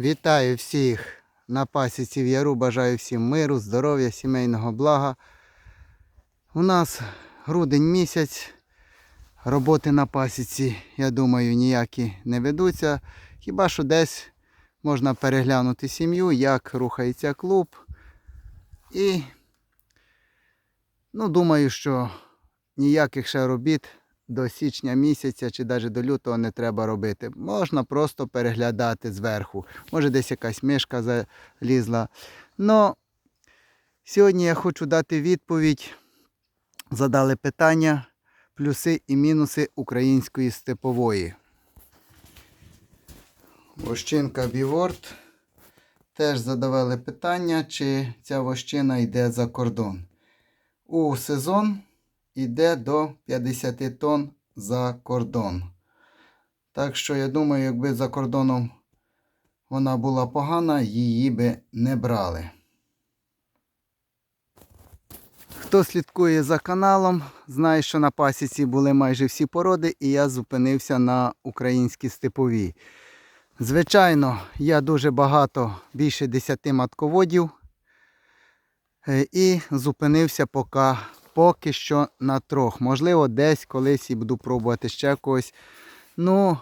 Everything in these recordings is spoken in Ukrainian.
Вітаю всіх на пасіці в Яру. Бажаю всім миру, здоров'я, сімейного блага. У нас грудень місяць. Роботи на пасіці, я думаю, ніякі не ведуться. Хіба що десь можна переглянути сім'ю, як рухається клуб. І ну, думаю, що ніяких ще робіт до січня місяця чи навіть до лютого не треба робити. Можна просто переглядати зверху. Може десь якась мишка залізла. Но сьогодні я хочу дати відповідь. Задали питання, плюси і мінуси української степової. Вощинка Біворд. Теж задавали питання, чи ця вощина йде за кордон. У сезон йде до 50 тонн за кордон. Так що, я думаю, якби за кордоном вона була погана, її би не брали. Хто слідкує за каналом, знає, що на пасіці були майже всі породи, і я зупинився на українській степовій. Звичайно, я дуже багато, більше 10 матководів. Е, І зупинився поки, поки що на трьох. Можливо, десь колись і буду пробувати ще когось. Ну,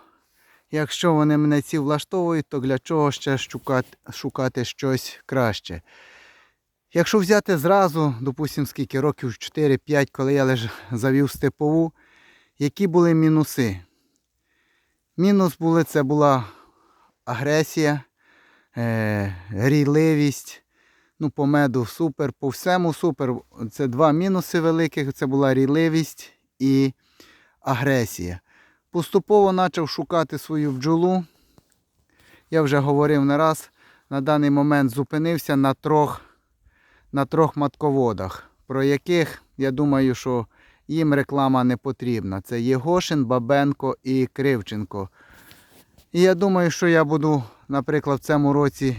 якщо вони мене ці влаштовують, то для чого ще шукати, шукати щось краще? Якщо взяти зразу, допустимо, скільки років 4-5, коли я лише завів степову, які були мінуси? Мінус були це була агресія, е, грійливість. Ну, по меду супер, по всьому супер. Це два мінуси великих. Це була рійливість і агресія. Поступово почав шукати свою бджолу. Я вже говорив не раз, на даний момент зупинився на трьох, на трьох матководах, про яких я думаю, що їм реклама не потрібна. Це Єгошин, Бабенко і Кривченко. І я думаю, що я буду, наприклад, в цьому році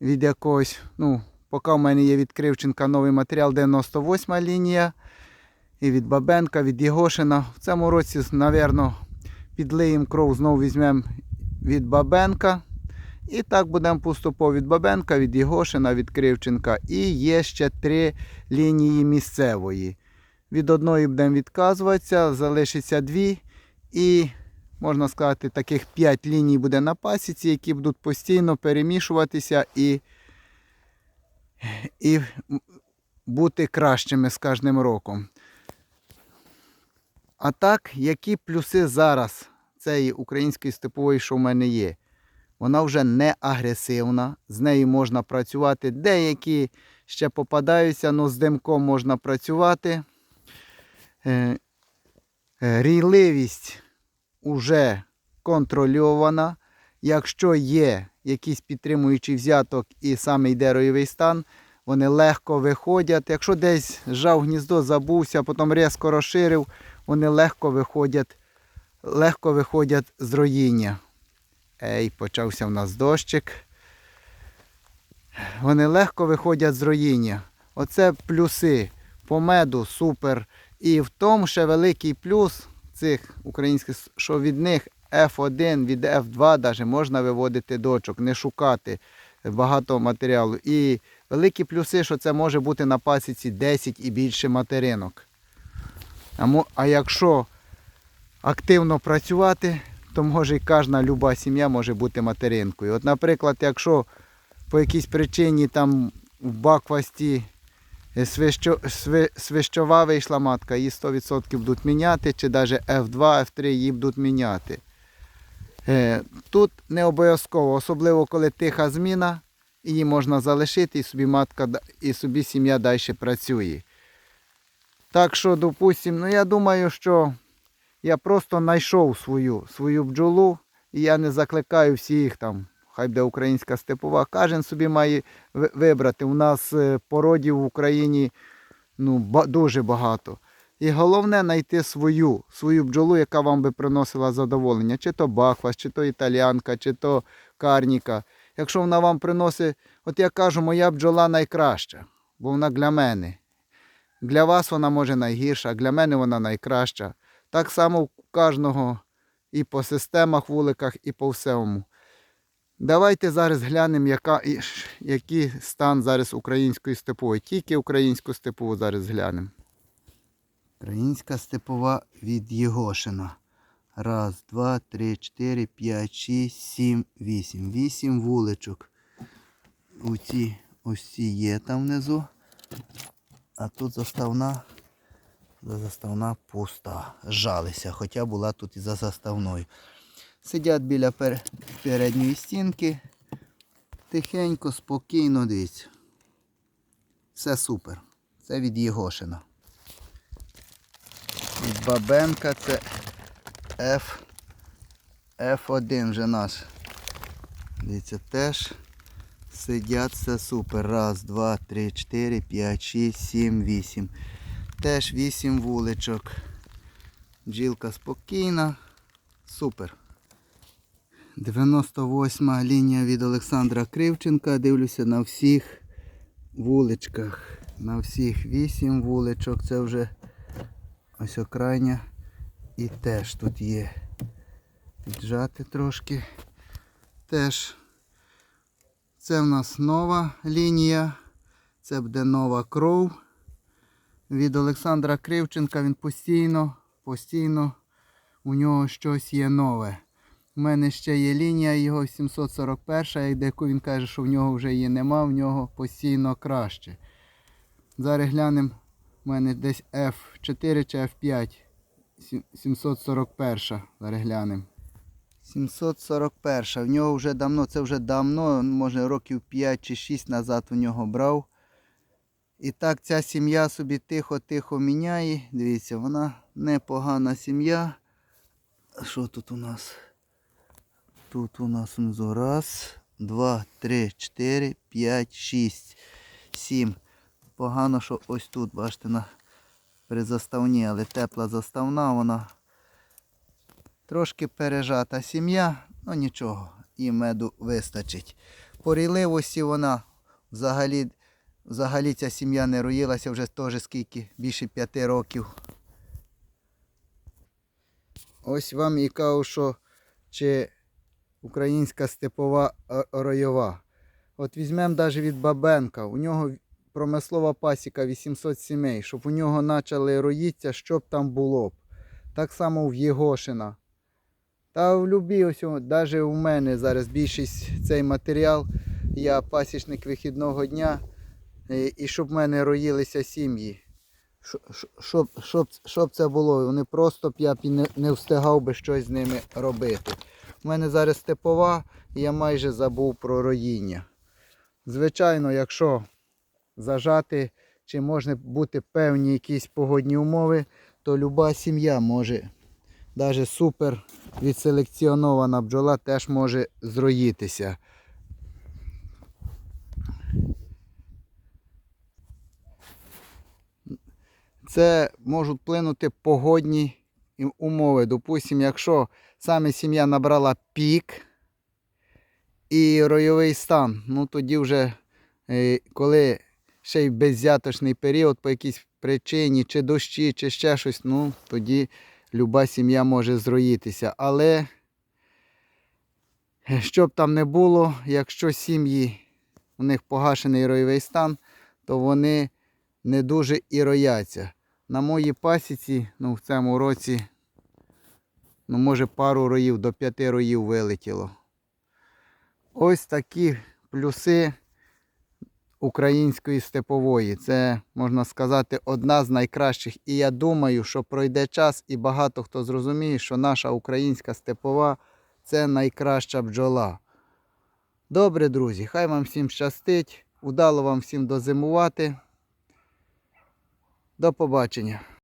від якогось, ну, поки в мене є від Кривченка новий матеріал 98 лінія. І від Бабенка, від Єгошина. В цьому році, мабуть, підлиємо кров, знову візьмемо від Бабенка. І так будемо поступово від Бабенка, від Єгошина, від Кривченка. І є ще три лінії місцевої. Від одної будемо відказуватися, залишиться дві. І, можна сказати, таких п'ять ліній буде на пасіці, які будуть постійно перемішуватися і, і бути кращими з кожним роком. А так, які плюси зараз цієї української степової, що в мене є? Вона вже не агресивна, з нею можна працювати. Деякі ще попадаються, але з димком можна працювати. Е, е, Рійливість вже контрольована. Якщо є якийсь підтримуючий взяток і саме йде ройовий стан, вони легко виходять. Якщо десь жав гніздо, забувся, потім різко розширив, вони легко виходять, легко виходять з роїння. Ей, почався в нас дощик. Вони легко виходять з роїння. Оце плюси. По меду супер. І в тому ще великий плюс цих українських, що від них F1, від F2 навіть можна виводити дочок, не шукати багато матеріалу. І великі плюси, що це може бути на пасіці 10 і більше материнок. А, якщо активно працювати, то може і кожна люба сім'я може бути материнкою. От, наприклад, якщо по якійсь причині там в баквасті свищо, сви, свищова вийшла матка, її 100% будуть міняти, чи навіть F2, F3 її будуть міняти. Е, Тут не обов'язково, особливо коли тиха зміна, її можна залишити, і собі матка і собі сім'я далі працює. Так що, допустимо, ну я думаю, що я просто знайшов свою, свою бджолу, і я не закликаю всіх там, хай буде українська степова. Кожен собі має вибрати. У нас е, породів в Україні ну, дуже багато. І головне знайти свою, свою бджолу, яка вам би приносила задоволення. Чи то бахвас, чи то італіанка, чи то карніка. Якщо вона вам приносить, от я кажу, моя бджола найкраща, бо вона для мене. Для вас вона може найгірша, для мене вона найкраща. Так само у кожного і по системах вуликах, і по всьому. Давайте зараз глянемо, яка, який стан зараз української степової. Тільки українську степову зараз глянемо. Українська степова від Єгошина. Раз, два, три, чотири, п'ять, шість, сім, вісім. Вісім вуличок. Оці ось ці є там внизу. А тут заставна. Заставна пуста. Жалися, хоча була тут і за заставною. Сидять біля пер... передньої стінки. Тихенько, спокійно, дивіться. Все супер. Це від Єгошина. Від Бабенка це F... F1 вже наш. Дивіться, теж сидять, все супер. Раз, два, три, чотири, п'ять, шість, сім, вісім. Теж вісім вуличок. Бджілка спокійна. Супер. 98 лінія від Олександра Кривченка. Дивлюся на всіх вуличках. На всіх 8 вуличок. Це вже ось окрайня. І теж тут є. Піджати трошки. Теж. Це в нас нова лінія. Це буде нова кров. Від Олександра Кривченка він постійно, постійно у нього щось є нове. У мене ще є лінія його 741, де він каже, що в нього вже її нема, в нього постійно краще. Зараз глянемо, у мене десь F4 чи F5. 741. Зараз глянемо. 741. В нього вже давно, це вже давно, може років 5 чи 6 назад у нього брав. І так ця сім'я собі тихо-тихо міняє. Дивіться, вона непогана сім'я. Що тут у нас? Тут у нас внизу раз, два, три, чотири, п'ять, шість, сім. Погано, що ось тут, бачите, на при заставні, але тепла заставна, вона трошки пережата сім'я, ну нічого, і меду вистачить. По рійливості вона взагалі, взагалі ця сім'я не роїлася вже теж скільки, більше п'яти років. Ось вам і кажу, що чи українська степова ройова. От візьмемо навіть від Бабенка. У нього промислова пасіка 800 сімей, щоб у нього почали роїтися, що б там було б. Так само в Єгошина. Та в любі, ось, навіть у мене зараз більшість цей матеріал. Я пасічник вихідного дня. І, щоб в мене роїлися сім'ї. Що- що- Щоб, щоб, щоб це було, вони просто б я б не, не встигав би щось з ними робити. У мене зараз степова, і я майже забув про роїння. Звичайно, якщо зажати, чи можна бути певні якісь погодні умови, то люба сім'я може, навіть супер відселекціонована бджола теж може зроїтися. Це можуть вплинути погодні умови. Допустимо, якщо саме сім'я набрала пік і ройовий стан, ну тоді вже е, коли ще й беззяточний період по якійсь причині, чи дощі, чи ще щось, ну тоді люба сім'я може зроїтися. Але е, що б там не було, якщо сім'ї у них погашений ройовий стан, то вони не дуже і рояться. На моїй пасіці, ну в цьому році, ну може пару роїв до п'яти роїв вилетіло. Ось такі плюси української степової. Це, можна сказати, одна з найкращих. І я думаю, що пройде час і багато хто зрозуміє, що наша українська степова це найкраща бджола. Добре, друзі, хай вам всім щастить. Удало вам всім дозимувати. До побачення.